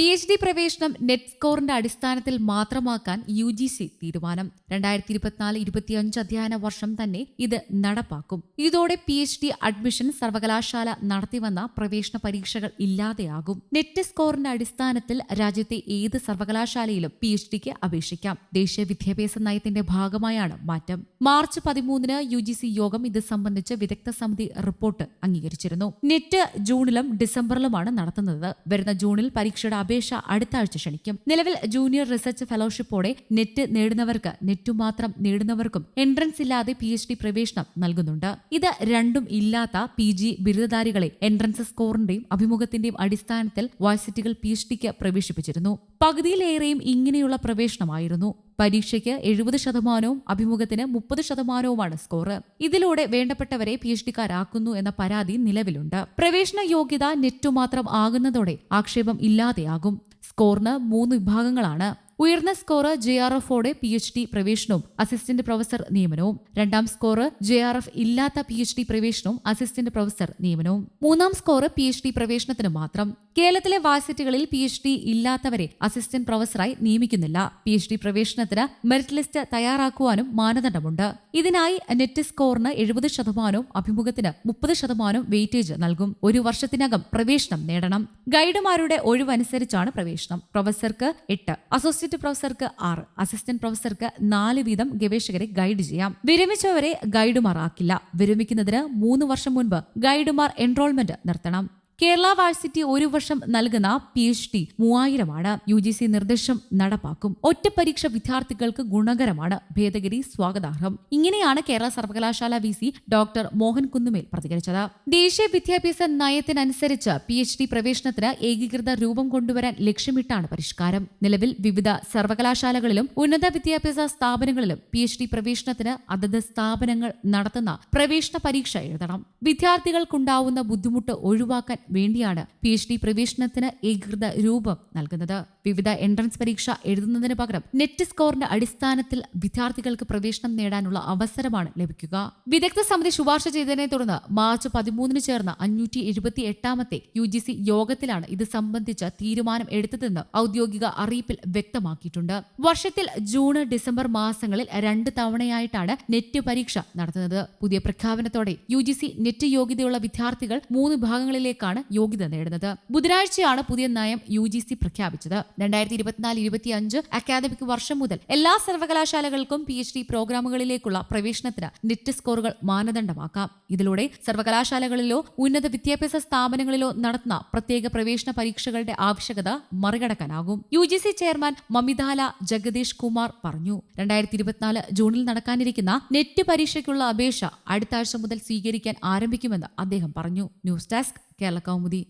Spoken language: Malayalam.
പി എച്ച് ഡി പ്രവേശനം നെറ്റ് സ്കോറിന്റെ അടിസ്ഥാനത്തിൽ മാത്രമാക്കാൻ യു ജി സി തീരുമാനം. രണ്ടായിരത്തി ഇരുപത്തിനാല് ഇരുപത്തിയഞ്ച് അധ്യയന വർഷം തന്നെ ഇത് നടപ്പാക്കും. ഇതോടെ പി എച്ച് ഡി അഡ്മിഷൻ സർവകലാശാല നടത്തിവന്ന പ്രവേശന പരീക്ഷകൾ ഇല്ലാതെയാകും. നെറ്റ് സ്കോറിന്റെ അടിസ്ഥാനത്തിൽ രാജ്യത്തെ ഏത് സർവകലാശാലയിലും പി എച്ച് ഡിക്ക് അപേക്ഷിക്കാം. ദേശീയ വിദ്യാഭ്യാസ നയത്തിന്റെ ഭാഗമായാണ് മാറ്റം. മാർച്ച് പതിമൂന്നിന് യു ജി സി യോഗം ഇത് സംബന്ധിച്ച് വിദഗ്ധ സമിതി റിപ്പോർട്ട് അംഗീകരിച്ചിരുന്നു. നെറ്റ് ജൂണിലും ഡിസംബറിലുമാണ് നടത്തുന്നത്. വരുന്ന ജൂണിൽ പരീക്ഷയുടെ അപേക്ഷ അടുത്ത ആഴ്ച ക്ഷണിക്കും. നിലവിൽ ജൂനിയർ റിസർച്ച് ഫെലോഷിപ്പോടെ നെറ്റ് നേടുന്നവർക്ക് നെറ്റു മാത്രം നേടുന്നവർക്കും എൻട്രൻസ് ഇല്ലാതെ പി എച്ച് ഡി പ്രവേശനം നൽകുന്നുണ്ട്. ഇത് രണ്ടും ഇല്ലാത്ത പി ജി ബിരുദധാരികളെ എൻട്രൻസ് സ്കോറിന്റെയും അഭിമുഖത്തിന്റെയും അടിസ്ഥാനത്തിൽ വാഴ്സിറ്റികൾ പി എച്ച് ഡിക്ക് പ്രവേശിപ്പിച്ചിരുന്നു. പകുതിയിലേറെയും ഇങ്ങനെയുള്ള പ്രവേശനമായിരുന്നു. പരീക്ഷയ്ക്ക് എഴുപത് ശതമാനവും അഭിമുഖത്തിന് മുപ്പത് ശതമാനവുമാണ് സ്കോർ ഇതിലൂടെ വേണ്ടപ്പെട്ടവരെ പി എച്ച് ഡിക്കാരാക്കുന്നു എന്ന പരാതി നിലവിലുണ്ട്. പ്രവേശന യോഗ്യത നെറ്റു മാത്രം ആകുന്നതോടെ ആക്ഷേപം ഇല്ലാതെയാകും. സ്കോറിന് മൂന്ന് വിഭാഗങ്ങളാണ്. ഉയർന്ന സ്കോറ് ജെ ആർ എഫോടെ പി എച്ച് ഡി പ്രവേശനവും അസിസ്റ്റന്റ് പ്രൊഫസർ നിയമനവും. രണ്ടാം സ്കോറ് ജെ ആർ എഫ് ഇല്ലാത്ത പി എച്ച് ഡി പ്രവേശനവും അസിസ്റ്റന്റ് പ്രൊഫസർ നിയമനവും. മൂന്നാം സ്കോറ് പി എച്ച് ഡി പ്രവേശനത്തിന് മാത്രം. കേരളത്തിലെ വാസിറ്റുകളിൽ പി എച്ച് ഡി ഇല്ലാത്തവരെ അസിസ്റ്റന്റ് പ്രൊഫസറായി നിയമിക്കുന്നില്ല. പി എച്ച് ഡി പ്രവേശനത്തിന് മെറിറ്റ് ലിസ്റ്റ് തയ്യാറാക്കുവാനും മാനദണ്ഡമുണ്ട്. ഇതിനായി നെറ്റ് സ്കോറിന് എഴുപത് ശതമാനവും അഭിമുഖത്തിന് മുപ്പത് ശതമാനവും വെയിറ്റേജ് നൽകും. ഒരു വർഷത്തിനകം പ്രവേശനം നേടണം. ഗൈഡുമാരുടെ ഒഴിവനുസരിച്ചാണ് പ്രവേശനം. പ്രൊഫസർക്ക് എട്ട് അസോസിയേറ്റ് പ്രൊഫസർക്ക് ആറ് അസിസ്റ്റന്റ് പ്രൊഫസർക്ക് നാല് വീതം ഗവേഷകരെ ഗൈഡ് ചെയ്യാം. വിരമിച്ചവരെ ഗൈഡുമാർ ആക്കില്ല. വിരമിക്കുന്നതിന് മൂന്ന് വർഷം മുൻപ് ഗൈഡുമാർ എൻറോൾമെന്റ് നിർത്തണം. കേരള വാഴ്സിറ്റി ഒരു വർഷം നൽകുന്ന പി എച്ച് ഡി മൂവായിരമാണ്. യു ജി സി നിർദ്ദേശം നടപ്പാക്കും. ഒറ്റ പരീക്ഷ വിദ്യാർത്ഥികൾക്ക് ഗുണകരമാണ്. ഭേദഗതി സ്വാഗതാർഹം. ഇങ്ങനെയാണ് കേരള സർവകലാശാല V C doctor Mohan Kunnummel പ്രതികരിച്ചത്. ദേശീയ വിദ്യാഭ്യാസ നയത്തിനനുസരിച്ച് പി എച്ച് ഡി പ്രവേശനത്തിന് ഏകീകൃത രൂപം കൊണ്ടുവരാൻ ലക്ഷ്യമിട്ടാണ് പരിഷ്കാരം. നിലവിൽ വിവിധ സർവകലാശാലകളിലും ഉന്നത വിദ്യാഭ്യാസ സ്ഥാപനങ്ങളിലും പി എച്ച് ഡി പ്രവേശനത്തിന് അതത് സ്ഥാപനങ്ങൾ നടത്തുന്ന പ്രവേശന പരീക്ഷ എഴുതണം. വിദ്യാർത്ഥികൾക്കുണ്ടാവുന്ന ബുദ്ധിമുട്ട് ഒഴിവാക്കാൻ വേണ്ടിയാണ് പി എച്ച് ഡി പ്രവേശനത്തിന് ഏകീകൃത രൂപം നൽകുന്നത് വിവിധ എൻട്രൻസ് പരീക്ഷ എഴുതുന്നതിന് പകരം നെറ്റ് സ്കോറിന്റെ അടിസ്ഥാനത്തിൽ വിദ്യാർത്ഥികൾക്ക് പ്രവേശനം നേടാനുള്ള അവസരമാണ് ലഭിക്കുക. വിദഗ്ധ സമിതി ശുപാർശ ചെയ്തതിനെ തുടർന്ന് മാർച്ച് പതിമൂന്നിന് ചേർന്ന അഞ്ഞൂറ്റി എഴുപത്തി എട്ടാമത്തെ യു ജി സി യോഗത്തിലാണ് ഇത് സംബന്ധിച്ച തീരുമാനം എടുത്തതെന്ന് ഔദ്യോഗിക അറിയിപ്പിൽ വ്യക്തമാക്കിയിട്ടുണ്ട്. വർഷത്തിൽ ജൂൺ ഡിസംബർ മാസങ്ങളിൽ രണ്ട് തവണയായിട്ടാണ് നെറ്റ് പരീക്ഷ നടത്തുന്നത്. പുതിയ പ്രഖ്യാപനത്തോടെ യു ജി സി നെറ്റ് യോഗ്യതയുള്ള വിദ്യാർത്ഥികൾ മൂന്ന് വിഭാഗങ്ങളിലേക്കാണ് യോഗ്യത നേടുന്നത്. ബുധനാഴ്ചയാണ് പുതിയ നയം യു ജി സി പ്രഖ്യാപിച്ചത്. രണ്ടായിരത്തി ഇരുപത്തിനാല് ഇരുപത്തി അഞ്ച് അക്കാദമിക് വർഷം മുതൽ എല്ലാ സർവകലാശാലകൾക്കും പി എച്ച് ഡി പ്രോഗ്രാമുകളിലേക്കുള്ള പ്രവേശനത്തിന് നെറ്റ് സ്കോറുകൾ മാനദണ്ഡമാക്കാം. ഇതിലൂടെ സർവകലാശാലകളിലോ ഉന്നത വിദ്യാഭ്യാസ സ്ഥാപനങ്ങളിലോ നടത്തുന്ന പ്രത്യേക പ്രവേശന പരീക്ഷകളുടെ ആവശ്യകത മറികടക്കാനാകും. U G C chairman Mamidala Jagadesh Kumar പറഞ്ഞു. രണ്ടായിരത്തി ഇരുപത്തിനാല് ജൂണിൽ നടക്കാനിരിക്കുന്ന നെറ്റ് പരീക്ഷയ്ക്കുള്ള അപേക്ഷ അടുത്ത ആഴ്ച മുതൽ സ്വീകരിക്കാൻ ആരംഭിക്കുമെന്ന് അദ്ദേഹം പറഞ്ഞു. News desk Kerala Kaumudi.